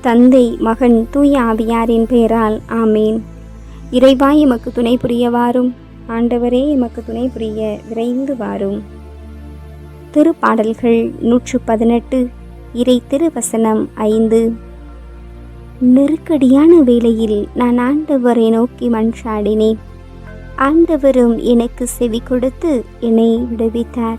தந்தை மகன் தூய ஆவியாரின் பெயரால் ஆமேன். இறைவா எமக்கு துணை புரிய வாரும் ஆண்டவரே எமக்கு துணை புரிய விரைந்து வாரும். திருப்பாடல்கள் நூற்று பதினெட்டு இறை திருவசனம் ஐந்து. நெருக்கடியான வேளையில் நான் ஆண்டவரை நோக்கி மன்றாடினேன். ஆண்டவரும் எனக்கு செவி கொடுத்து என்னை விடுவித்தார்.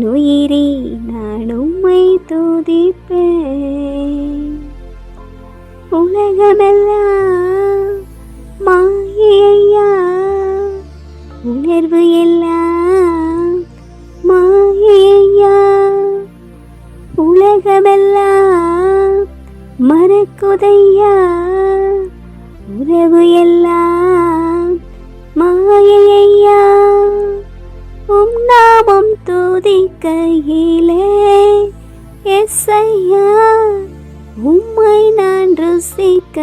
என் நான் உம்மை துதிப்பேன். உலகமெல்லாம் மாயையா உணர்வு எல்லாம் மாயையா. உலகமெல்லாம் மறக்குதையா உறவு எல்லாம் மாயையா. உம் நாமம் துதிக்கையிலே. எஸ்ஐயா உம்மை நான் ருசிக்கையிலே.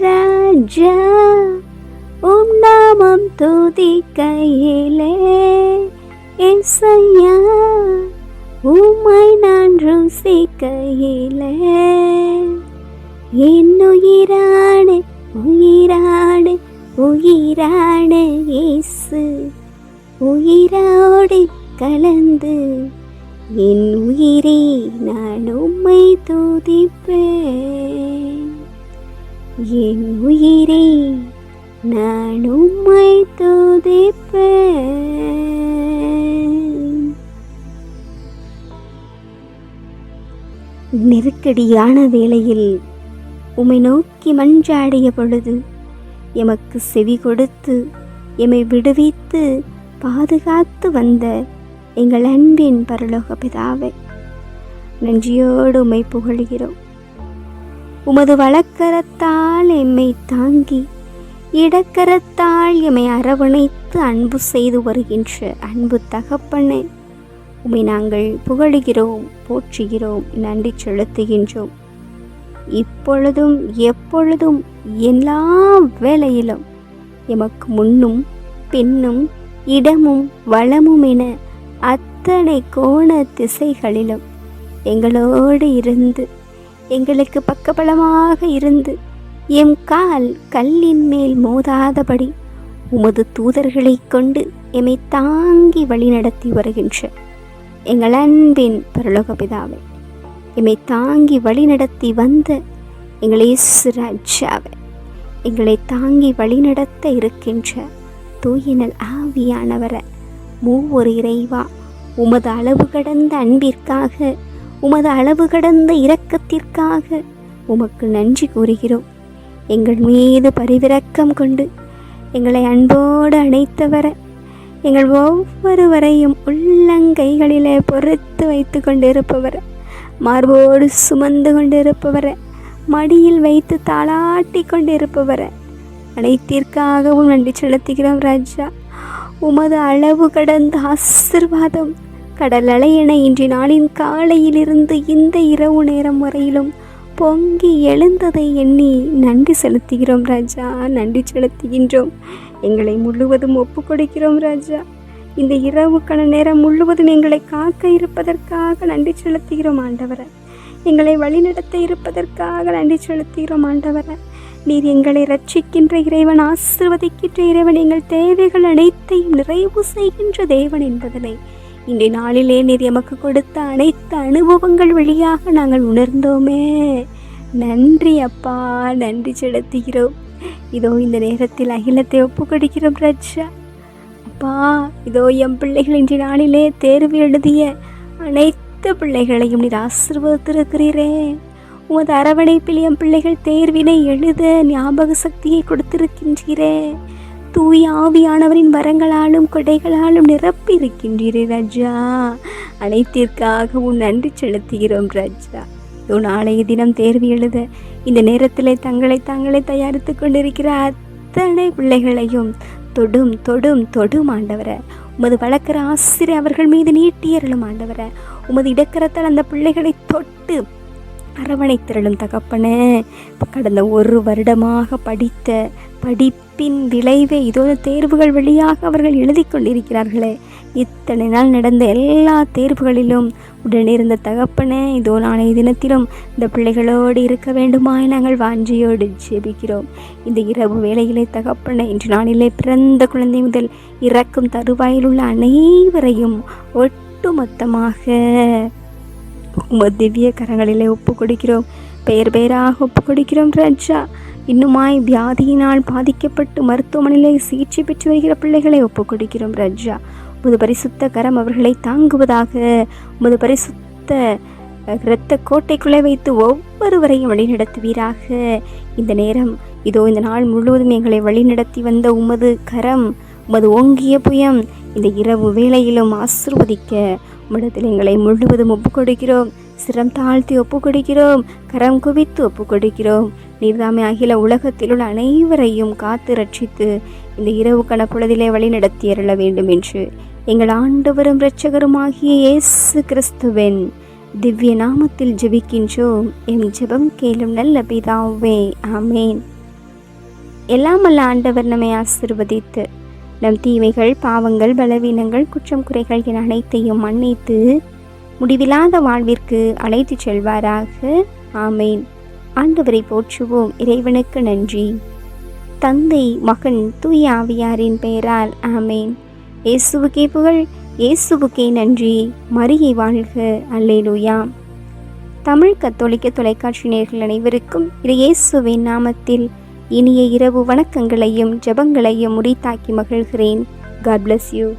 ராஜா உம் நாமம் துதிக்கையிலே. எஸ்ஐயா உம்மை நான் ருசிக்கையிலே. என்னுயிரான உயிரான உயிரான இயேசு உயிரோடு கலந்து என் உயிரே நான் உம்மை துதிப்பேன். என் உயிரே நான் உம்மை துதிப்பேன். நெருக்கடியான வேளையில் உம்மை நோக்கி மன்றாடிய பொழுது எமக்கு செவி கொடுத்து எம்மை விடுவித்து பாதுகாத்து வந்த எங்கள் அன்பின் பரலோக பிதாவை நன்றியோடு உம்மை புகழ்கிறோம். உமது வழக்கரத்தால் எம்மை தாங்கி இடக்கரத்தால் எம்மை அரவணைத்து அன்பு செய்து வருகின்ற அன்பு தகப்பனே உம்மை நாங்கள் புகழுகிறோம் போற்றுகிறோம் நன்றி செலுத்துகின்றோம். இப்பொழுதும் எப்பொழுதும் எல்லா வேளையிலும் எமக்கு முன்னும் பின்னும் இடமும் வளமும் என அத்தனை கோண திசைகளிலும் எங்களோடு இருந்து எங்களுக்கு பக்கபலமாக இருந்து எம் கால் கல்லின் மேல் மோதாதபடி உமது தூதர்களைக் கொண்டு எம்மை தாங்கி வழிநடத்தி வருகின்ற எங்கள் அன்பின் பரலோக பிதாவை எம்மை தாங்கி வழிநடத்தி வந்த எங்களை இயேசு ராஜாவை எங்களை தாங்கி வழிநடத்த இருக்கின்ற தூயினல் ஆவியானவரை மூவொரு இறைவா உமது அளவு கடந்த அன்பிற்காக உமது அளவு கடந்த இரக்கத்திற்காக உமக்கு நன்றி கூறுகிறோம். எங்கள் மீது பரிவிரக்கம் கொண்டு எங்களை அன்போடு அணைத்தவர எங்கள் ஒவ்வொருவரையும் உள்ளங்கைகளிலே பொறுத்து வைத்து கொண்டிருப்பவர. மார்போடு சுமந்து கொண்டிருப்பவர மடியில் வைத்து தாளாட்டி கொண்டிருப்பவர அனைத்திற்காகவும் நன்றி செலுத்துகிறோம் ராஜா. உமது அளவு கடந்த ஆசிர்வாதம் கடல் அலையென இன்று நாளின் காலையிலிருந்து இந்த இரவு நேரம் வரையிலும் பொங்கி எழுந்ததை எண்ணி நன்றி செலுத்துகிறோம் ராஜா நன்றி செலுத்துகின்றோம். எங்களை முழுவதும் ஒப்பு கொடுக்கிறோம் ராஜா. இந்த இரவுக்கான நேரம் முழுவதும் எங்களை காக்க இருப்பதற்காக நன்றி செலுத்துகிறோம் ஆண்டவரை. எங்களை வழிநடத்த இருப்பதற்காக நன்றி செலுத்துகிறோம் ஆண்டவரை. நீர் எங்களை ரட்சிக்கின்ற இறைவன் ஆசிர்வதிக்கின்ற இறைவன் எங்கள் தேவைகள் அனைத்தையும் நிறைவு செய்கின்ற தேவன் என்பதனை. இன்றைய நாளிலே நீர் எமக்கு கொடுத்த அனைத்து அனுபவங்கள் வழியாக நாங்கள் உணர்ந்தோமே. நன்றி அப்பா நன்றி செலுத்துகிறோம். இதோ இந்த நேரத்தில் அகிலத்தை ஒப்பு கொடுக்கிறோம் ரஜா அப்பா இதோ என் பிள்ளைகள் இன்றைய நாளிலே தேர்வு எழுதிய அனைத்து பிள்ளைகளையும் நீர் ஆசிர்வதித்திருக்கிறீரே. உமது அரவணைப்பில் என் பிள்ளைகள் தேர்வினை எழுத ஞாபக சக்தியை கொடுத்திருக்கின்றீரே. தூய ஆவியானவரின் வரங்களாலும் கொடைகளாலும் நிரப்பியிருக்கின்றீரே ரஜா. ராஜா அனைத்திற்காகவும் நன்றி செலுத்துகிறோம் ராஜா. இதோ நாளைய தினம் தேர்வு எழுத இந்த நேரத்தில் தங்களை தாங்களே தயாரித்து கொண்டிருக்கிற அத்தனை பிள்ளைகளையும் தொடும் தொடும் தொடும் ஆண்டவரை. உமது வளர்க்குற ஆசிரியர் அவர்கள் மீது நீட்டியறலும் ஆண்டவரை. உமது இடக்கரத்தால் அந்த பிள்ளைகளை தொட்டு அரவணைத்திரளும் தகப்பனே. கடந்த ஒரு வருடமாக படித்த படி படிப்பின் விளைவே இதோ தேர்வுகள் வழியாக அவர்கள் எழுதி கொண்டிருக்கிறார்களே. இத்தனை நாள் நடந்த எல்லா தேர்வுகளிலும் உடனிருந்த தகப்பனே இதோ நாளைய தினத்திலும் இந்த பிள்ளைகளோடு இருக்க வேண்டுமாய் நாங்கள் வாஞ்சியோடு ஜெபிக்கிறோம். இந்த இரவு வேளையிலே தகப்பனே இன்று நாளிலே பிறந்த குழந்தை முதல் இறக்கும் தருவாயில் உள்ள அனைவரையும் ஒட்டுமொத்தமாக உமது திவ்ய கரங்களிலே ஒப்பு கொடுக்கிறோம். பெயர் பெயராக ஒப்பு ரஜா. ராஜா இன்னுமாய் வியாதியினால் பாதிக்கப்பட்டு மருத்துவமனையிலே சிகிச்சை பெற்று வருகிற பிள்ளைகளை ஒப்புக்கொடுக்கிறோம் ரஜா. ராஜா உமது பரிசுத்த கரம் அவர்களை தாங்குவதாக உமது பரிசுத்த இரத்த கோட்டைக்குள்ளே வைத்து ஒவ்வொருவரையும் வழிநடத்துவீராக. இந்த நேரம் இதோ இந்த நாள் முழுவதும் எங்களை வழிநடத்தி வந்த உமது கரம் உமது ஓங்கிய புயம் இந்த இரவு வேளையிலும் ஆசிர்வதிக்க உம்மிடத்தில் எங்களை முழுவதும் ஒப்புக்கொடுக்கிறோம். சிரம் தாழ்த்தி ஒப்பு கொடுக்கிறோம் கரம் குவித்து ஒப்பு கொடுக்கிறோம் நீர்தாமே அகில உலகத்தில் உள்ள அனைவரையும் காத்து ரட்சித்து இந்த இரவு கணப்பொழுதிலே வழி நடத்தி அருள வேண்டும் என்று எங்கள் ஆண்டவரும் இரட்சகருமாகிய இயேசு கிறிஸ்துவின் திவ்ய நாமத்தில் ஜெபிக்கின்றோம். எம் ஜெபம் கேளும் நல்ல பிதாவே ஆமேன். எல்லாம் அல்ல ஆண்டவர் நம்மை ஆசிர்வதித்து நம் தீமைகள் பாவங்கள் பலவீனங்கள் குற்றம் குறைகள் என அனைத்தையும் மன்னித்து முடிவில்லாத வாழ்விற்கு அழைத்துச் செல்வாராக. ஆமேன். ஆண்டவரை போற்றுவோம். இறைவனுக்கு நன்றி. தந்தை மகன் தூய ஆவியாரின் பெயரால் ஆமேன். இயேசுவுக்கே புகழ் இயேசுவுக்கே நன்றி. மரியை வாழ்க. அல்லேலூயா. தமிழ் கத்தோலிக்க தொலைக்காட்சி நேர்கள் அனைவருக்கும் இயேசுவின் நாமத்தில் இனிய இரவு வணக்கங்களையும் ஜெபங்களையும் முடித்தாக்கி மகிழ்கிறேன். God bless you